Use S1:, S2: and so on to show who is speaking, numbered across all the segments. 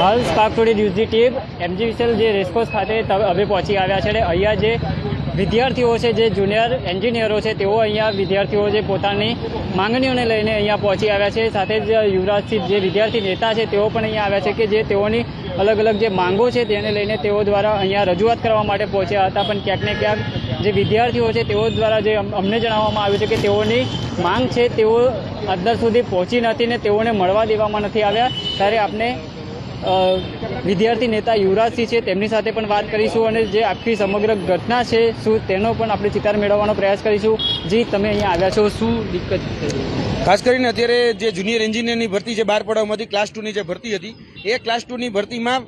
S1: હાલ spark today ન્યૂઝની team MG જે રેસકોર્સ ખાતે અમે પહોંચી આવ્યા છે અહીંયા જે વિદ્યાર્થીઓ છે, જે જુનિયર એન્જિનિયરો છે, તેઓ અહીંયા વિદ્યાર્થીઓ જે પોતાની માંગણીઓને લઈને અહીંયા પહોંચી આવ્યા છે. સાથે જ યુવરાજસિંહ જે વિદ્યાર્થી નેતા છે, તેઓ પણ અહીંયા આવ્યા છે કે જે તેઓની અલગ અલગ જે માંગો છે, તેને લઈને તેઓ દ્વારા અહીંયા રજૂઆત કરવા માટે પહોંચ્યા હતા. પણ ક્યાંક ક્યાંક જે વિદ્યાર્થીઓ છે, તેઓ દ્વારા જે અમને જણાવવામાં આવ્યું છે કે તેઓની માંગ છે, તેઓ અંદર સુધી પહોંચી નથી ને તેઓને મળવા દેવામાં નથી આવ્યા. ત્યારે આપણે વિદ્યાર્થી નેતા યુવરાજસિંહ છે, તેમની સાથે પણ વાત કરીશું અને જે આખી સમગ્ર ઘટના છે, શું તેનો પણ આપણે ચિતાર મેળવવાનો પ્રયાસ કરીશું. જી, તમે અહીંયા આવ્યા છો, શું દિક્કત?
S2: ખાસ કરીને અત્યારે જે જુનિયર એન્જિનિયરની ભરતી જે બહાર પાડવામાંથી ક્લાસ ટુની જે ભરતી હતી, એ ક્લાસ ટુની ભરતીમાં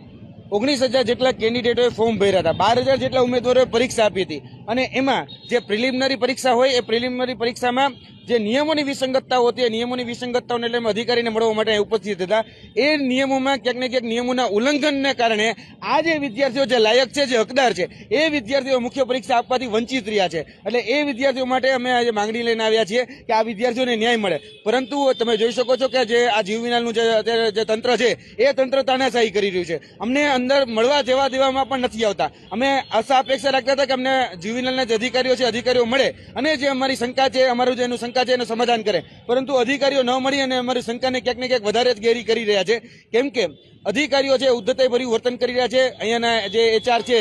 S2: ઓગણીસ હજાર જેટલા કેન્ડિડેટોએ ફોર્મ ભર્યા હતા. બાર હજાર જેટલા ઉમેદવારોએ પરીક્ષા આપી હતી. અને એમાં જે પ્રિલિમિનરી પરીક્ષા હોય, એ પ્રિલિમિનરી પરીક્ષામાં જે નિયમોની વિસંગતતાઓ હતી, એ નિયમોની વિસંગતતાઓને લઈને અધિકારીને મળવા માટે ઉપસ્થિત હતા. એ નિયમોમાં ક્યાંક ને ક્યાંક નિયમોના ઉલ્લંઘનને કારણે આ જે વિદ્યાર્થીઓ જે લાયક છે, જે હકદાર છે, એ વિદ્યાર્થીઓ મુખ્ય પરીક્ષા આપવાથી વંચિત રહ્યા છે. એટલે એ વિદ્યાર્થીઓ માટે અમે આજે માંગણી લઈને આવ્યા છીએ કે આ વિદ્યાર્થીઓને ન્યાય મળે. પરંતુ તમે જોઈ શકો છો કે જે આ જીવવિનાલનું જે અત્યારે જે તંત્ર છે, એ તંત્ર તાનાશાહી કરી રહ્યું છે. અમને અંદર મળવા જવા દેવામાં પણ નથી આવતા. અમે આશા અપેક્ષા રાખતા હતા કે અમને જીવવિનાલના જે અધિકારીઓ છે, અધિકારીઓ મળે અને જે અમારી શંકા છે, અમારું જે એનું શંકા છે એનું સમાધાન કરે. પરંતુ અધિકારીઓ ન મળી અને અમારી શંકાને ક્યાંક ને ક્યાંક વધારે જ ગેરી કરી રહ્યા છે. કેમ કે અધિકારીઓ છે ઉદ્ધતાઈભર્યું વર્તન કરી રહ્યા છે, અહીંયાના જે એચઆર છે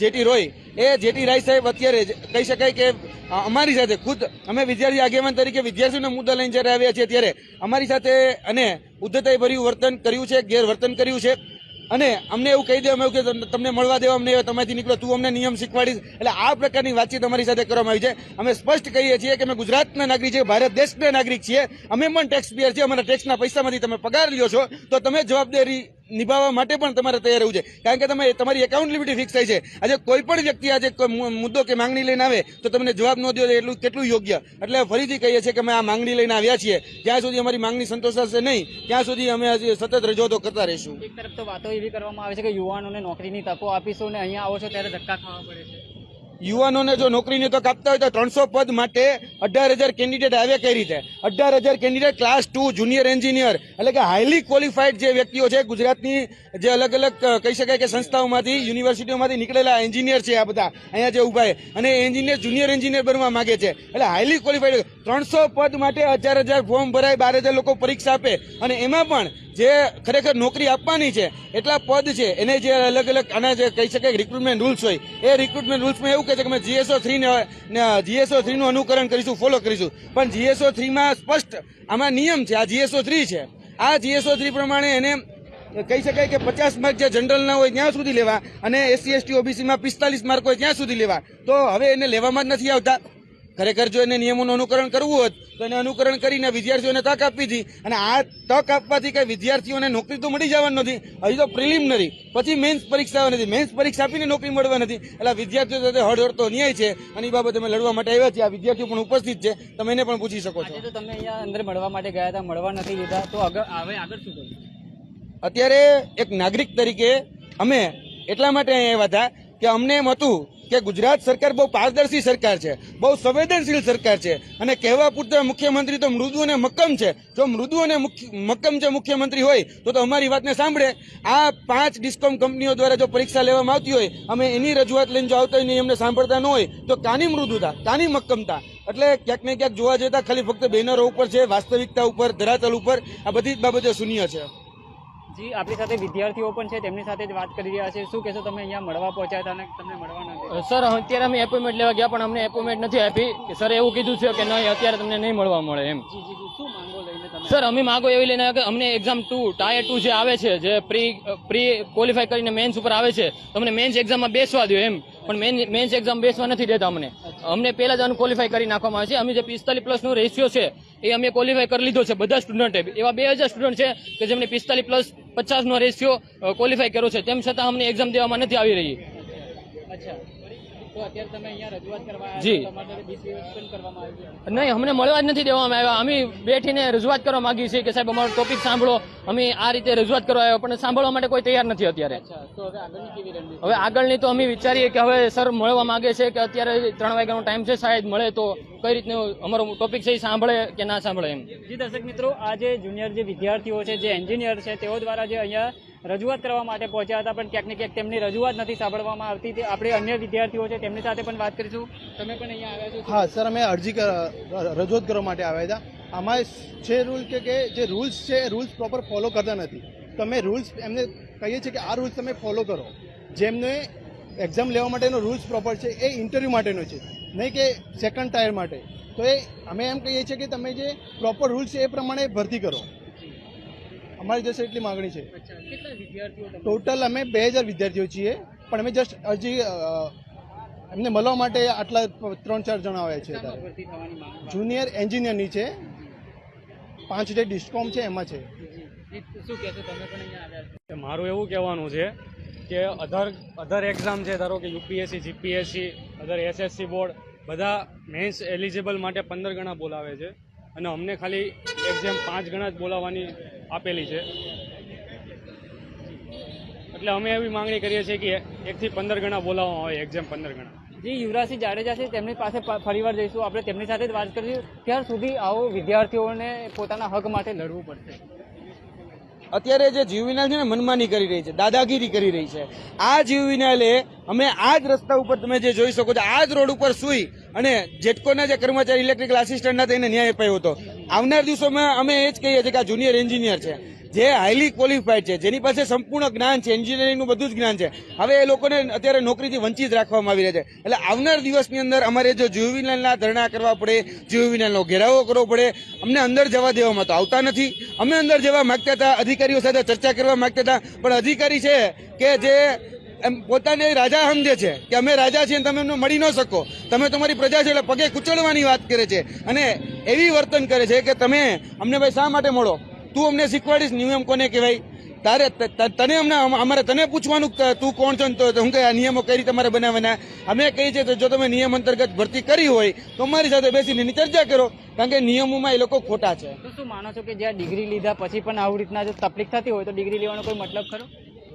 S2: જેટી રોય, એ જેટી રાય સાહેબ અત્યારે કહી શકાય કે અમારી સાથે ખુદ અમે વિદ્યાર્થી આગેવાન તરીકે વિદ્યાર્થીઓના મુદ્દા લઈને જ્યારે આવ્યા છીએ ત્યારે અમારી સાથે અને ઉદ્ધતાઈ ભર્યું વર્તન કર્યું છે, ગેરવર્તન કર્યું છે. અને અમને એવું કહી દેવામાં આવ્યું કે તમને મળવા દેવામાં અમને તમારીથી નીકળો, તું અમને નિયમ શીખવાડીશ. એટલે આ પ્રકારની વાતચીત અમારી સાથે કરવામાં આવી છે. અમે સ્પષ્ટ કહીએ છીએ કે અમે ગુજરાતના નાગરિક છીએ, ભારત દેશના નાગરિક છીએ. અમે પણ ટેક્સ પેયર છીએ, અમારા ટેક્સના પૈસામાંથી તમે પગાર લ્યો છો. તો તમે જવાબદારી નિભાવવા માટે પણ તમારે તૈયાર રહેવું છે. કારણ કે તમે, તમારી એકાઉન્ટેબિલિટી ફિક્સ થઈ છે. આજે કોઈ પણ વ્યક્તિ આજે મુદ્દો કે માંગણી લઈને આવે, તો તમને જવાબ ન દો એટલું, કેટલું યોગ્ય. એટલે ફરીથી કહીએ છીએ કે અમે આ માંગણી લઈને આવ્યા છીએ. જ્યાં સુધી અમારી માંગણી સંતોષાશે નહીં, ત્યાં સુધી અમે સતત રજૂઆતો કરતા રહીશું.
S1: એક તરફ તો વાતો એવી કરવામાં આવે છે કે યુવાનોને નોકરીની તકો આપીશું અને અહીંયા આવો છો ત્યારે ધક્કા ખાવા પડે છે.
S2: યુવાનોને જો નોકરીની તક આપતા હોય તો ત્રણસો પદ માટે અઢાર હજાર કેન્ડિડેટ આવ્યા કઈ રીતે? અઢાર હજાર candidate class two junior engineer એટલે કે હાઈલી ક્વોલિફાઈડ જે વ્યક્તિઓ છે, ગુજરાતની જે અલગ અલગ કહી શકાય કે સંસ્થાઓમાંથી યુનિવર્સિટીઓમાંથી નીકળેલા એન્જિનિયર છે આ બધા. અહીંયા જે ઊભા અને એન્જિનિયર જુનિયર એન્જિનિયર બનવા માગે છે. એટલે હાઈલી ક્વોલિફાઈડ ત્રણસો પદ માટે હજાર હજાર ફોર્મ ભરાય, બાર હજાર લોકો પરીક્ષા આપે. અને એમાં પણ જે ખરેખર નોકરી આપવાની છે, એટલા પદ છે, એને જે અલગ અલગ આના જે કહી શકાય રિક્રુટમેન્ટ રૂલ્સ હોય, એ રિક્રુટમેન્ટ રૂલ્સમાં એવું કહે છે કે અમે જીએસઓ થ્રી ને જીએસઓ થ્રીનું અનુકરણ કરીશું ફોલો કરીશું. પણ જીએસઓ થ્રીમાં સ્પષ્ટ આમાં નિયમ છે, આ જીએસઓ થ્રી છે. આ જીએસઓ થ્રી પ્રમાણે એને કહી શકાય કે પચાસ માર્ક જે જનરલના હોય ત્યાં સુધી લેવા અને એસસી એસટી ઓબીસીમાં પિસ્તાલીસ માર્ક હોય ત્યાં સુધી લેવા. તો હવે એને લેવામાં જ નથી આવતા. ખરેખર જો એને નિયમોનું અનુકરણ કરવું હોત તો એને અનુકરણ કરીને વિદ્યાર્થીઓને તક આપવી હતી. અને આ તક આપવાથી કંઈ વિદ્યાર્થીઓને નોકરી તો મળી જવાની નથી. હજી તો પ્રિલિમિનરી. પછી મેન્સ પરીક્ષા નથી મેન્સ પરીક્ષા આપીને નોકરી મળવા નથી એટલે વિદ્યાર્થીઓ સાથે હળહળતો ન્યાય છે. અને એ બાબતે અમે લડવા માટે આવ્યા છીએ. આ વિદ્યાર્થીઓ પણ ઉપસ્થિત છે. તમે એને પણ પૂછી શકો છો.
S1: તો તમે અહીંયા અંદર મળવા માટે ગયા હતા. મળવા નથી લીધા તો આગળ હવે આગળ શું
S2: અત્યારે એક નાગરિક તરીકે અમે એટલા માટે અહીંયા આવ્યા હતા કે અમને એમ હતું કે ગુજરાત સરકાર બહુ પારદર્શી સરકાર છે, બહુ સંવેદનશીલ સરકાર છે અને કહેવા પૂરતા મુખ્યમંત્રી તો મૃદુ અને મક્કમ છે. જો મૃદુ અને મક્કમ જે મુખ્યમંત્રી હોય તો તો અમારી વાતને સાંભળે. આ પાંચ ડિસ્કોમ કંપનીઓ દ્વારા જો પરીક્ષા લેવામાં આવતી હોય, અમે એની રજૂઆત લઈને જો આવતા હોય ને એમને સાંભળતા ન હોય, તો કાની મૃદુતા કાની મક્કમતા એટલે ક્યાંક ને ક્યાંક જોવા જતા ખાલી ફક્ત બેનરો ઉપર છે, વાસ્તવિકતા ઉપર, ધરાતલ ઉપર, આ બધી જ બાબતો શૂન્ય છે.
S1: જી આપણી સાથે વિદ્યાર્થીઓ પણ છે તેમની સાથે જ વાત કરી રહ્યા છે. શું કહેશો તમે? અહીંયા મળવા પહોંચ્યા હતા અને તમને મળવા નથી
S3: સર અત્યારે અમે એપોઇન્ટમેન્ટ લેવા ગયા પણ અમને એપોઇન્ટમેન્ટ નથી આપી. સર એવું કીધું છે કે નહીં અત્યારે તમને નહીં મળવા મળે એમ.
S1: જી જી જી. શું માંગો લઈને તમે?
S3: સર અમે માગો એવી લઈને કે અમને એક્ઝામ ટુ ટાયર ટુ જે આવે છે જે પ્રી પ્રી ક્વોલિફાય કરીને મેન્સ ઉપર આવે છે તમને મેન્સ એક્ઝામમાં બેસવા દો એમ. પણ મેન મેન્સ એક્ઝામ બેસવા નથી દેતા અમને. અમને પહેલા જ અનક્વોલિફાય કરી નાખવામાં આવે છે. અમે જે પિસ્તાલીસ પ્લસનો રેશિયો છે એ અમે ક્વોલિફાય કરી લીધો છે બધા સ્ટુડન્ટે એવા બે હજાર સ્ટુડન્ટ છે કે જેમને પિસ્તાલીસ પ્લસ પચાસનો રેશિયો ક્વોલિફાય કર્યો છે. તેમ છતાં અમને એક્ઝામ દેવામાં નથી આવી રહી.
S1: અચ્છા.
S3: જી. નહીં અમને મળવા જ નથી દેવામાં આવ્યા. અમે બેઠીને રજૂઆત કરવા માંગીએ છીએ કે સાહેબ અમારો ટોપિક સાંભળો. અમે આ રીતે રજૂઆત કરવા આવ્યો પણ સાંભળવા માટે કોઈ તૈયાર નથી અત્યારે.
S1: હવે આગળની
S3: તો અમે વિચારીએ કે હવે સર મળવા માંગે છે કે અત્યારે ત્રણ વાગ્યાનો ટાઈમ છે સાહેબ મળે તો કઈ રીતનું અમારો ટોપિક છે એ સાંભળે કે ના સાંભળે એમ.
S1: જી દર્શક મિત્રો આ જે જુનિયર જે વિદ્યાર્થીઓ છે જે એન્જિનિયર છે તેઓ દ્વારા જે અહીંયા રજૂઆત કરવા માટે પહોંચ્યા હતા, પણ ક્યાંક ને ક્યાંક તેમની રજૂઆત નથી સાંભળવામાં આવતી. આપણે અન્ય વિદ્યાર્થીઓ છે, તેમની સાથે પણ વાત કરીશું. તમે પણ અહીંયા આવ્યા છો?
S4: હા, સર, અમે અરજી રજૂઆત કરવા માટે આવ્યા હતા. આમાં છે રૂલ કે જે રૂલ્સ છે, એ રૂલ્સ પ્રોપર ફોલો કરતા નથી. તો અમે રૂલ્સ એમને કહીએ છીએ કે આ રૂલ્સ તમે ફોલો કરો. જેમને એક્ઝામ લેવા માટેનો રૂલ્સ પ્રોપર છે, એ ઇન્ટરવ્યૂ માટેનો છે, નહીં કે સેકન્ડ ટાયર માટે. તો એ, અમે એમ કહીએ છીએ કે તમે જે પ્રોપર રૂલ્સ છે, એ પ્રમાણે ભરતી કરો. અમારી જશે એટલી માગણી છે.
S1: કેટલા વિદ્યાર્થીઓ તમે?
S4: ટોટલ અમે બે હજાર વિદ્યાર્થીઓ છીએ પણ અમે જસ્ટ હજી એમને મળવા માટે આટલા ત્રણ ચાર જણા આવ્યા છે જુનિયર એન્જિનિયરની છે? પાંચ ડે ડિસ્કોમ છે એમાં છે.
S1: શું કહેશો તમે પણ અહીંયા આવ્યા છો?
S5: કે મારું એવું કહેવાનું છે કે અધર અધર એક્ઝામ છે ધારો કે UPSC GPSC other SSC board બધા મેન્સ એલિજિબલ માટે પંદર ગણા બોલાવે છે. અને અમને ખાલી એક્ઝામ પાંચ ગણા જ બોલાવવાની આપેલી છે. એટલે અમે એવી માંગણી કરીએ છીએ કે એકથી પંદર ગણા બોલાવવા હોય એક્ઝામ પંદર ગણા.
S1: જે યુવરાજસિંહ જાડેજા છે તેમની પાસે ફરીવાર જઈશું. આપણે તેમની સાથે જ વાત કરીશું ત્યાર સુધી આવો વિદ્યાર્થીઓને પોતાના હક માટે લડવું પડશે.
S2: અત્યારે જે જીવવિનાલ છે ને મનમાની કરી રહી છે દાદાગીરી કરી રહી છે આ જીવવિનાલે અમે આ જ રસ્તા ઉપર તમે જે જોઈ શકો છો, આ જ રોડ ઉપર સુઈ અને જેટકોના જે કર્મચારી ઇલેક્ટ્રિકલ આસિસ્ટન્ટના તેને ન્યાય અપાયો હતો. આવનાર દિવસોમાં અમે એ જ કહીએ છીએ કે આ જુનિયર એન્જિનિયર છે, જે હાઈલી ક્વોલિફાઈડ છે, જેની પાસે સંપૂર્ણ જ્ઞાન છે એન્જિનિયરિંગનું બધું જ જ્ઞાન છે. હવે એ લોકોને અત્યારે નોકરીથી વંચિત રાખવામાં આવી રહ્યા છે. એટલે આવનાર દિવસની અંદર અમારે જો જ્યુવિનલના ધરણા કરવા પડે જીવવિનાલનો ઘેરાવો કરવો પડે, અમને અંદર જવા દેવામાં તો આવતા નથી. અમે અંદર જવા માગતા હતા, અધિકારીઓ સાથે ચર્ચા કરવા માગતા હતા, પણ અધિકારી છે કે જે એમ પોતાને રાજા સમજે છે કે અમે રાજા છીએ તમે એમને મળી ન શકો. તમે તમારી પ્રજા છે એટલે પગે કુચળવાની વાત કરે છે. અને એવી વર્તન કરે છે કે તમે અમને ભાઈ શા માટે મળો? તું અમને શીખવાડીશ નિયમ કોને કહેવાય? તારે તને અમને, અમારે તને પૂછવાનું તું કોણ છો તો શું હું કે આ નિયમો કઈ રીતે તમારે બનાવવાના? અમે કહીએ છીએ જો તમે નિયમ અંતર્ગત ભરતી કરી હોય, તો અમારી સાથે બેસીને એની ચર્ચા કરો. કારણ કે નિયમોમાં એ લોકો ખોટા છે.
S1: તો શું માનો છો કે જ્યાં ડિગ્રી લીધા પછી પણ આવી રીતના જો તકલીફ થતી હોય તો ડિગ્રી લેવાનો કોઈ મતલબ ખરો?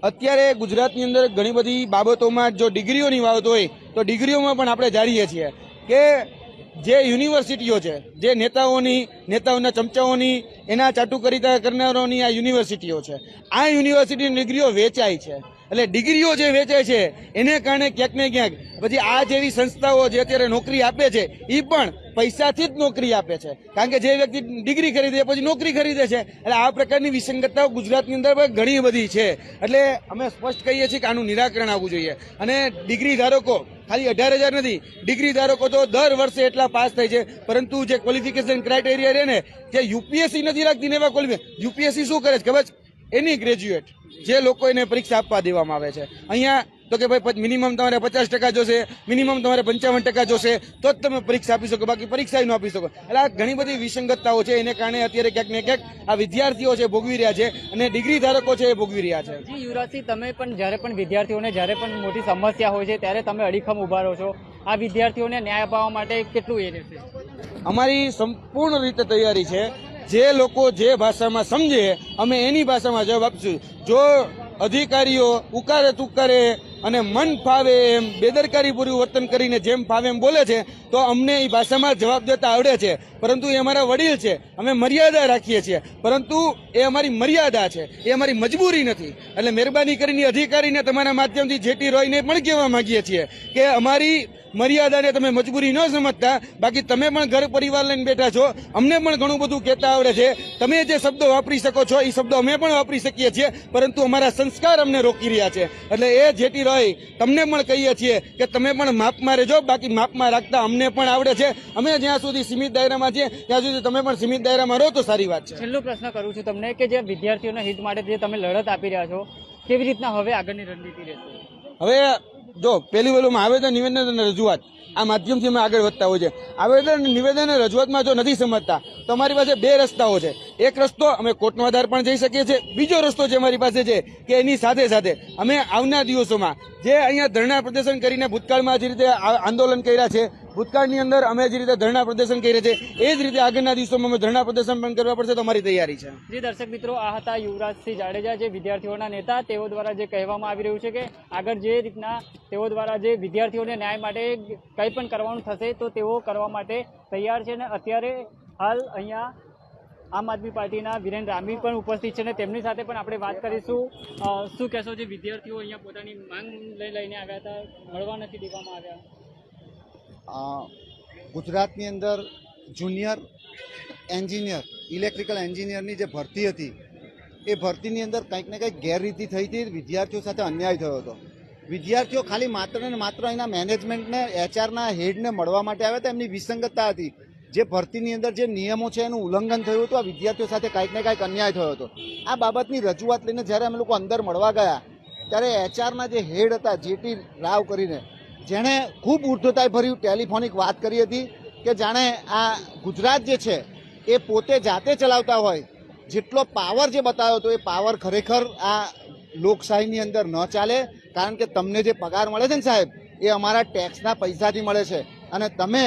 S2: અત્યારે ગુજરાતની અંદર ઘણી બધી બાબતોમાં જો ડિગ્રીઓની બાબત હોય, તો ડિગ્રીઓમાં પણ આપણે જાણીએ છીએ કે જે યુનિવર્સિટીઓ છે, જે નેતાઓની, નેતાઓના ચમચાઓની, એના ચાટુકરીતા કરનારોની આ યુનિવર્સિટીઓ છે, આ યુનિવર્સિટીની ડિગ્રીઓ વેચાય છે. એટલે ડિગ્રીઓ જે વેચે છે, એને કારણે ક્યાંક ને ક્યાંક પછી આ જેવી સંસ્થાઓ જે અત્યારે નોકરી આપે છે એ પણ પૈસાથી જ નોકરી આપે છે. કારણ કે જે વ્યક્તિ ડિગ્રી ખરીદે પછી નોકરી ખરીદે છે. એટલે આ પ્રકારની વિસંગતતાઓ ગુજરાતની અંદર ઘણી બધી છે. એટલે અમે સ્પષ્ટ કહીએ છીએ કે આનું નિરાકરણ આવવું જોઈએ. અને ડિગ્રી ધારકો, ખાલી અઢાર હજાર નથી, ડિગ્રી ધારકો તો દર વર્ષે એટલા પાસ થાય છે. પરંતુ જે ક્વોલિફિકેશન ક્રાઇટેરિયા રહે ને, જે યુપીએસસી નથી રાખતી ને એવા ક્વોલિફિકેશન યુપીએસસી શું કરે છે ખબર છે? એની ગ્રેજ્યુએટ જે લોકો એને પરીક્ષા આપવા દેવામાં આવે છે. અહીંયા તો કે ભાઈ મિનિમમ તમારે પચાસ ટકા જોશે મિનિમમ તમારે પંચાવન ટકા જોશે તો જ તમે પરીક્ષા આપી શકો બાકી પરીક્ષા ન આપી શકો. એટલે આ ઘણી બધી વિસંગતતાઓ છે એને કારણે અત્યારે ક્યાંક ને ક્યાંક આ વિદ્યાર્થીઓ છે ભોગવી રહ્યા છે અને ડિગ્રી ધારકો છે એ ભોગવી રહ્યા છે.
S1: જી યુવરાજસિંહ તમે પણ જ્યારે પણ વિદ્યાર્થીઓને જ્યારે પણ મોટી સમસ્યા હોય છે ત્યારે તમે અડીખમ ઊભા રહો છો. આ વિદ્યાર્થીઓને ન્યાય અપાવવા માટે કેટલું એ રહેશે?
S2: અમારી સંપૂર્ણ રીતે તૈયારી છે. જે લોકો જે ભાષામાં સમજે, અમે એની ભાષામાં જવાબ આપશું. જો અધિકારીઓ ઉકારે તુકારે અને મન ફાવે એમ બેદરકારીભર્યું વર્તન કરીને જેમ ફાવે એમ બોલે છે, તો અમને એ ભાષામાં જવાબ દેતા આવડે છે. પરંતુ એ અમારા વડીલ છે. અમે મર્યાદા રાખીએ છીએ. પરંતુ એ અમારી મર્યાદા છે. એ અમારી મજબૂરી નથી. એટલે મહેરબાની કરીને અધિકારીને તમારા માધ્યમથી જેટી રોયને પણ કહેવા માંગીએ છીએ કે અમારી મર્યાદાને તમે મજબૂરી ન સમજતા. બાકી તમે પણ ઘર પરિવાર લઈને બેઠા છો. અમને પણ ઘણું બધું કહેતા આવડે છે. તમે જે શબ્દો વાપરી શકો છો એ શબ્દો અમે પણ વાપરી શકીએ છીએ પરંતુ અમારા સંસ્કાર અમને રોકી રહ્યા છે. એટલે એ જેટી રોય તમને પણ કહીએ છીએ કે તમે પણ માપમાં રહેજો બાકી માપમાં રાખતા અમને પણ આવડે છે. અમે જ્યાં સુધી સીમિત દાયરામાં છીએ ત્યાં સુધી તમે પણ સીમિત દાયરામાં રહો તો સારી વાત છે.
S1: છેલ્લો પ્રશ્ન કરું છું તમને કે જે વિદ્યાર્થીઓના હિત માટે જે તમે લડત આપી રહ્યા છો કેવી રીતના હવે આગળની રણનીતિ રહેશે?
S2: હવે જો, પહેલી વેલુમાં આવેદન નિવેદન અને રજૂઆત આ માધ્યમથી અમે આગળ વધતા હોય છે આવેદન નિવેદન અને રજૂઆતમાં જો નથી સમજતા તો અમારી પાસે બે રસ્તાઓ છે. એક રસ્તો અમે કોર્ટનો આધાર પણ જઈ શકીએ છીએ. બીજો રસ્તો જે અમારી પાસે છે કે એની સાથે સાથે અમે આવનાર દિવસોમાં જે અહીંયા ધરણા પ્રદર્શન કરીને ભૂતકાળમાં જે રીતે આંદોલન કર્યા છે, ભૂતકાળની અંદર અમે જે રીતે ધરણા પ્રદર્શન કર્યા છે, એ જ રીતે આગળના દિવસોમાં અમે ધરણા પ્રદર્શન પણ કરવા પડશે તો અમારી તૈયારી છે.
S1: જે દર્શક મિત્રો, આ હતા યુવરાજસિંહ જાડેજા જે વિદ્યાર્થીઓના નેતા, તેઓ દ્વારા જે કહેવામાં આવી રહ્યું છે કે આગળ જે રીતના તેઓ દ્વારા જે વિદ્યાર્થીઓને ન્યાય માટે કંઈ પણ કરવાનું થશે તો તેઓ કરવા માટે તૈયાર છે અને અત્યારે હાલ અહીંયા આમ આદમી પાર્ટીના વિરેન રામી પણ ઉપસ્થિત છે અને તેમની સાથે પણ આપણે વાત કરીશું. શું કહેશો જે વિદ્યાર્થીઓ અહીંયા પોતાની માંગ લઈ લઈને આવ્યા હતા, મળવા નથી દેવામાં આવ્યા?
S6: ગુજરાતની અંદર જુનિયર એન્જિનિયર, ઇલેક્ટ્રિકલ એન્જિનિયરની જે ભરતી હતી, એ ભરતીની અંદર કંઈક ને કંઈક ગેરરીતિ થઈ હતી, વિદ્યાર્થીઓ સાથે અન્યાય થયો હતો. વિદ્યાર્થીઓ ખાલી માત્ર ને માત્ર એના મેનેજમેન્ટને એચઆરના હેડને મળવા માટે આવ્યા હતા, એમની વિસંગતતા હતી. જે ભરતીની અંદર જે નિયમો છે એનું ઉલ્લંઘન થયું હતું, આ વિદ્યાર્થીઓ સાથે કાંઈક ને કંઈક અન્યાય થયો હતો. આ બાબતની રજૂઆત લઈને જ્યારે અમે લોકો અંદર મળવા ગયા, ત્યારે એચઆરના જે હેડ હતા, જેટી રાવ કરીને, જેણે ખૂબ ઉર્ધ્વતાએ ભર્યું, ટેલિફોનિક વાત કરી હતી કે જાણે આ ગુજરાત જે છે, એ પોતે જાતે ચલાવતા હોય. જેટલો પાવર જે બતાવ્યો હતો, એ પાવર ખરેખર આ લોકશાહીની અંદર ન ચાલે. કારણ કે તમને જે પગાર મળે છે ને સાહેબ, એ અમારા ટેક્સના પૈસાથી મળે છે. અને તમે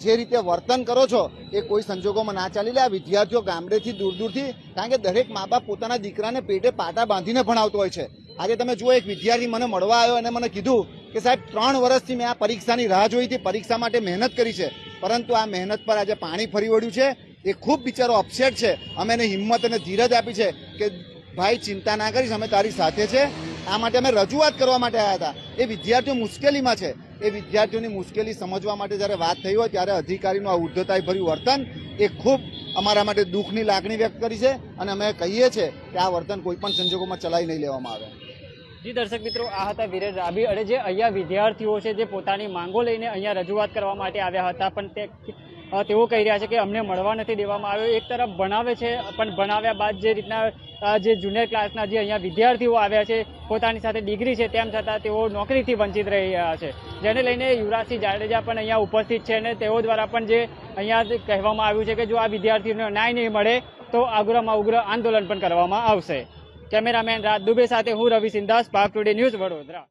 S6: જે રીતે વર્તન કરો છો, એ કોઈ સંજોગોમાં ના ચાલી લે. આ વિદ્યાર્થીઓ ગામડેથી દૂર દૂરથી, કારણ કે દરેક મા બાપ પોતાના દીકરાને પેટે પાટા બાંધીને ભણાવતો હોય છે. આજે તમે જુઓ, એક વિદ્યાર્થી મને મળવા આવ્યો અને મને કીધું કે સાહેબ, ત્રણ વર્ષથી મેં આ પરીક્ષાની રાહ જોઈ હતી, પરીક્ષા માટે મહેનત કરી છે. પરંતુ આ મહેનત પર આજે પાણી ફરી વળ્યું છે. એ ખૂબ બિચારો અપસેટ છે. અમે એને હિંમત અને ધીરજ આપી છે કે, ભાઈ, ચિંતા ના કરીશ, અમે તારી સાથે છે. આ માટે અમે રજૂઆત કરવા માટે આવ્યા હતા. એ વિદ્યાર્થીઓ મુશ્કેલીમાં છે. એ વિદ્યાર્થીઓની મુશ્કેલી સમજવા માટે જ્યારે વાત થઈ હોય ત્યારે અધિકારીનું આ ઉદ્ધતાઈ ભર્યું વર્તન એ ખૂબ અમારા માટે દુઃખની લાગણી વ્યક્ત કરી છે અને અમે કહીએ છીએ કે આ વર્તન કોઈપણ સંજોગોમાં ચલાવી નહીં લેવામાં આવે.
S1: જી દર્શક મિત્રો, આ હતા વિરેન રાબી અને જે અહીંયા વિદ્યાર્થીઓ છે જે પોતાની માંગો લઈને અહીંયા રજૂઆત કરવા માટે આવ્યા હતા, પણ તે તેઓ કહી રહ્યા છે કે અમને મળવા નથી દેવામાં આવ્યો. એક તરફ ભણાવે છે, પણ ભણાવ્યા બાદ જે રીતના જે જુનિયર ક્લાસના જે અહીંયા વિદ્યાર્થીઓ આવ્યા છે, પોતાની સાથે ડિગ્રી છે, તેમ છતાં તેઓ નોકરીથી વંચિત રહી રહ્યા છે. જેને લઈને યુવરાજસિંહ જાડેજા પણ અહીંયા ઉપસ્થિત છે અને તેઓ દ્વારા પણ જે અહીંયા કહેવામાં આવ્યું છે કે જો આ વિદ્યાર્થીઓને ન્યાય નહીં મળે, તો ઉગ્રમાં ઉગ્ર આંદોલન પણ કરવામાં આવશે. કેમેરામેન રાજ દુબે સાથે હું રવિ સિંધાસ પાક ટુડે ન્યૂઝ વડોદરા.